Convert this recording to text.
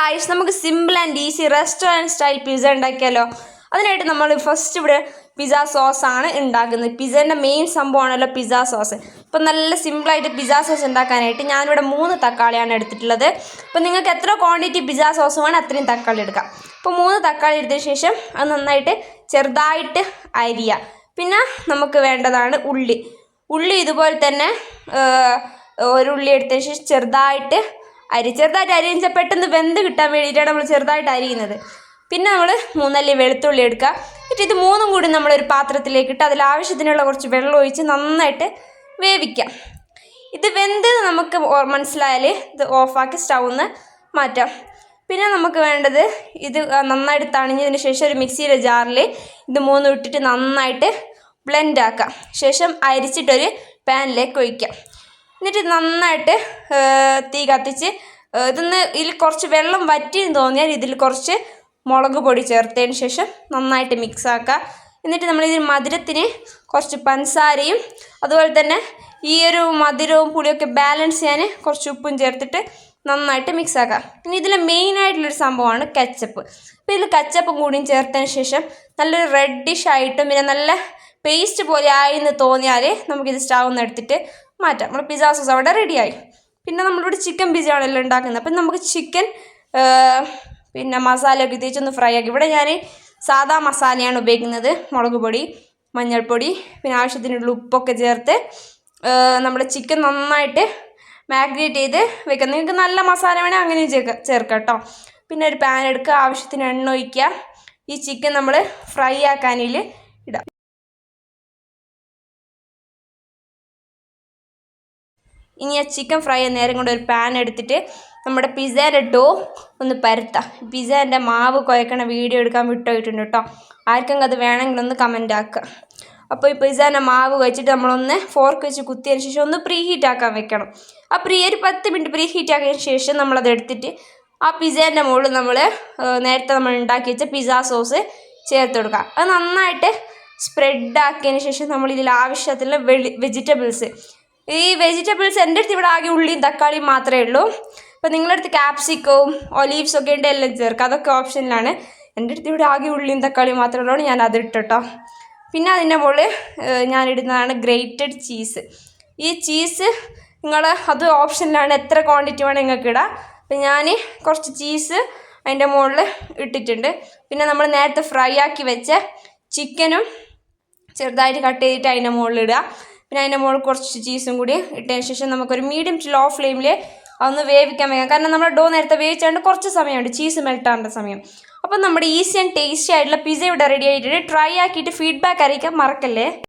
Guys നമുക്ക് simple and easy restaurant style pizza ഉണ്ടാക്കിയാലോ? അതിനായിട്ട് നമ്മൾ ഫസ്റ്റ് ഇവിടെ പിസ്സ സോസ് ആണ് ഉണ്ടാക്കുന്നത്. പിസ്സേന്റെ മെയിൻ സംഭവമാണല്ലോ പിസ്സ സോസ് ഇപ്പം നല്ല സിമ്പിളായിട്ട് പിസ്സ സോസ് ഉണ്ടാക്കാനായിട്ട് ഞാനിവിടെ മൂന്ന് തക്കാളിയാണ് എടുത്തിട്ടുള്ളത്. അപ്പോൾ നിങ്ങൾക്ക് എത്ര ക്വാണ്ടിറ്റി പിസ്സ സോസ് വേണം അത്രയും തക്കാളി എടുക്കാം. അപ്പോൾ മൂന്ന് തക്കാളി എടുത്തതിന് ശേഷം അത് നന്നായിട്ട് ചെറുതായിട്ട് അരിയുക പിന്നെ നമുക്ക് വേണ്ടതാണ് ഉള്ളി. ഉള്ളി ഇതുപോലെ തന്നെ ഒരു ഉള്ളി എടുത്തതിന് ശേഷം ചെറുതായിട്ട് അരി ചെറുതായിട്ട് അരിഞ്ഞ പെട്ടെന്ന് വെന്ത് കിട്ടാൻ വേണ്ടിയിട്ടാണ് നമ്മൾ ചെറുതായിട്ട് അരിയുന്നത് പിന്നെ നമ്മൾ മൂന്നല്ലി വെളുത്തുള്ളി എടുക്കുക. എന്നിട്ട് ഇത് മൂന്നും കൂടി നമ്മളൊരു പാത്രത്തിലേക്ക് ഇട്ട് അതിൽ ആവശ്യത്തിനുള്ള കുറച്ച് വെള്ളം ഒഴിച്ച് നന്നായിട്ട് വേവിക്കാം ഇത് വെന്ത് നമുക്ക് മനസ്സിലായാൽ ഇത് ഓഫാക്കി സ്റ്റൗന്ന് മാറ്റാം. പിന്നെ നമുക്ക് വേണ്ടത് ഇത് നന്നായിട്ട് തണിഞ്ഞതിന് ശേഷം ഒരു മിക്സിയുടെ ജാറിൽ ഇത് മൂന്നും ഇട്ടിട്ട് നന്നായിട്ട് ബ്ലെൻഡ് ആക്കാം. ശേഷം അരിച്ചിട്ടൊരു പാനിലേക്ക് ഒഴിക്കാം. എന്നിട്ട് നന്നായിട്ട് തീ കത്തിച്ച് ഇതിന്ന് ഇതിൽ കുറച്ച് വെള്ളം വറ്റിയെന്ന് തോന്നിയാൽ ഇതിൽ കുറച്ച് മുളക് പൊടി ചേർത്തതിന് ശേഷം നന്നായിട്ട് മിക്സ് ആക്കുക. എന്നിട്ട് നമ്മൾ ഇതിൽ മധുരത്തിന് കുറച്ച് പഞ്ചസാരയും അതുപോലെ തന്നെ ഈ ഒരു മധുരവും പുളിയൊക്കെ ബാലൻസ് ചെയ്യാൻ കുറച്ച് ഉപ്പും ചേർത്തിട്ട് നന്നായിട്ട് മിക്സ് ആക്കാം ഇനി ഇതിൽ മെയിനായിട്ടുള്ളൊരു സംഭവമാണ് കച്ചപ്പ് അപ്പോൾ ഇതിൽ കച്ചപ്പും കൂടിയും ചേർത്തതിന് ശേഷം നല്ലൊരു റെഡിഷ് ആയിട്ടും പിന്നെ നല്ല പേസ്റ്റ് പോലെ ആയി എന്ന് തോന്നിയാൽ നമുക്കിത് സ്റ്റൗ നിന്ന് എടുത്തിട്ട് മാറ്റാം. നമ്മൾ പിസ്സ സോസ് അവിടെ റെഡിയായി പിന്നെ നമ്മളിവിടെ ചിക്കൻ പിസ്സയാണല്ലോ ഉണ്ടാക്കുന്നത്? അപ്പം നമുക്ക് ചിക്കൻ പിന്നെ മസാലയൊക്കെ തേച്ചൊന്ന് ഫ്രൈ ആക്കി. ഇവിടെ ഞാൻ സാധാ മസാലയാണ് ഉപയോഗിക്കുന്നത്. മുളക് പൊടി മഞ്ഞൾപ്പൊടി പിന്നെ ആവശ്യത്തിനുള്ള ഉപ്പൊക്കെ ചേർത്ത് നമ്മുടെ ചിക്കൻ നന്നായിട്ട് മാഗ്നേറ്റ് ചെയ്ത് വെക്കാം നിങ്ങൾക്ക് നല്ല മസാല വേണേൽ അങ്ങനെയും ചേർക്കാം ചേർക്കാം കേട്ടോ. പിന്നെ ഒരു പാൻ എടുക്കുക. ആവശ്യത്തിന് എണ്ണ ഒഴിക്കുക. ഈ ചിക്കൻ നമ്മൾ ഫ്രൈ ആക്കാനിൽ ഇനി ആ ചിക്കൻ ഫ്രൈ നേരം കൊണ്ട് ഒരു പാൻ എടുത്തിട്ട് നമ്മുടെ പിസേന്റെ ഡോ ഒന്ന് പരത്താം. പിസ്സേന്റെ മാവ് കുഴക്കണ വീഡിയോ എടുക്കാൻ വിട്ടുപോയിട്ടുണ്ട് കേട്ടോ ആർക്കെങ്കിലും അത് വേണമെങ്കിൽ ഒന്ന് കമന്റ് ആക്കുക അപ്പോൾ ഈ പിസ്സേന്റെ മാവ് വെച്ചിട്ട് നമ്മളൊന്ന് ഫോർക്ക് വെച്ച് കുത്തിയതിന് ശേഷം ഒന്ന് പ്രീ ഹീറ്റ് ആക്കാൻ വെക്കണം. ആ പ്രീ ഒരു പത്ത് മിനിറ്റ് പ്രീ ഹീറ്റ് ആക്കിയതിന് ശേഷം നമ്മളത് എടുത്തിട്ട് ആ പിസ്സേന്റെ മുകളിൽ നമ്മൾ നേരത്തെ നമ്മൾ ഉണ്ടാക്കി വെച്ച പിസ്സ സോസ് ചേർത്ത് കൊടുക്കുക അത് നന്നായിട്ട് സ്പ്രെഡ് ആക്കിയതിന് ശേഷം നമ്മൾ ആവശ്യത്തിലുള്ള വെളി വെജിറ്റബിൾസ് ഈ വെജിറ്റബിൾസ് എന്റെ അടുത്ത് ഇവിടെ ആകെ ഉള്ളിയും തക്കാളിയും മാത്രമേ ഉള്ളൂ. അപ്പോൾ നിങ്ങളുടെ അടുത്ത് ക്യാപ്സിക്കവും ഒലീവ്സ് ഒക്കെ ഉണ്ട് എല്ലാം ചേർക്കുക അതൊക്കെ ഓപ്ഷനിലാണ് എന്റെ അടുത്ത് ഇവിടെ ആകെ ഉള്ളിയും തക്കാളിയും മാത്രമേ ഉള്ളൂ. ഞാൻ അത് ഇട്ടോ പിന്നെ അതിന്റെ മുകളിൽ ഞാൻ ഇടുന്നതാണ് ഗ്രേറ്റഡ് ചീസ് ഈ ചീസ് നിങ്ങൾ അത് ഓപ്ഷനിലാണ് എത്ര ക്വാണ്ടിറ്റി വേണം നിങ്ങൾക്ക് ഇടാം. അപ്പം ഞാൻ കുറച്ച് ചീസ് അതിന്റെ മുകളിൽ ഇട്ടിട്ടുണ്ട്. പിന്നെ നമ്മൾ നേരത്തെ ഫ്രൈ ആക്കി വെച്ച ചിക്കനും ചെറുതായിട്ട് കട്ട് ചെയ്തിട്ട് അതിന്റെ മുകളിൽ ഇടുക. പിന്നെ അതിന്റെ മുകളിൽ കുറച്ച് ചീസും കൂടി ഇട്ടതിന് ശേഷം നമുക്കൊരു മീഡിയം ടു ലോ ഫ്ലെയിമിൽ അതൊന്ന് വേവിക്കാൻ വേണം കാരണം നമ്മുടെ ഡോ നേരത്തെ വേവിച്ചുകൊണ്ട് കുറച്ച് സമയമുണ്ട്. ചീസ് മെൽട്ടാവേണ്ട സമയം. അപ്പം നമ്മുടെ ഈസി ആൻഡ് ടേസ്റ്റി ആയിട്ടുള്ള പിസ്സ ഇവിടെ റെഡി ആയിട്ടുണ്ട്. ട്രൈ ആക്കിയിട്ട് ഫീഡ്ബാക്ക് അറിയിക്കാൻ മറക്കല്ലേ?